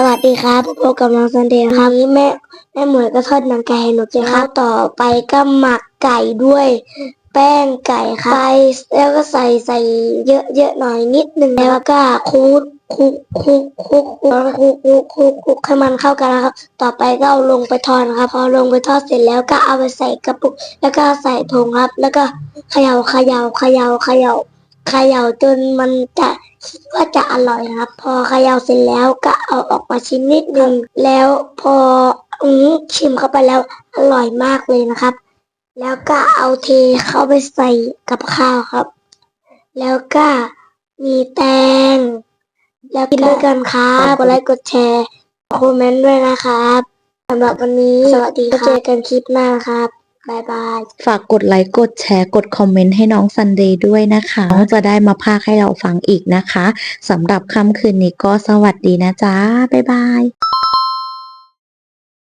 สวัสดีครับพบกับน้องซันเดย์ครับวันนี้แม่แม่หมวยก็ทอดหนังไก่ให้หนูกินครับต่อไปก็หมักไก่ด้วย แป้งไก่ครับไปแล้วก็ใส่ใส่เยอะเยอะหน่อยนิดหนึ่งแล้วก็คลุกคลุกคลุกคลุกคลุกคลุกคลุกคลุกคลุกให้มันเข้ากันนะครับ ต่อไปก็เอาลงไปทอดนะครับ พอลงไปทอดเสร็จแล้วก็เอาไปใส่กระปุก แล้วก็ใส่ถุงครับ แล้วก็เขย่าเขย่าเขย่าเขย่าเขย่าจนมันจะ คิดว่าจะอร่อยนะครับ พอเขย่าเสร็จแล้วก็เอาออกมาชิมนิดนึงแล้วพออืชิมเข้าไปแล้วอร่อยมากเลยนะครับ แล้วก็เอาเทเข้าไปใส่กับข้าวครับ แล้วก็มีแตง แล้วกินด้วยกันครับกดไลค์กดแชร์คอมเมนต์ด้วยนะครับสำหรับวันนี้สวัสดีครับเจอกันคลิปหน้าครับ บายบาย ฝากกดไลค์ กดแชร์ กดคอมเมนต์ให้น้องซันเดย์ด้วยนะคะ น้องจะได้มาพากให้เราฟังอีกนะคะ สำหรับค่ำคืนนี้ก็สวัสดีนะจ๊ะ บ๊ายบาย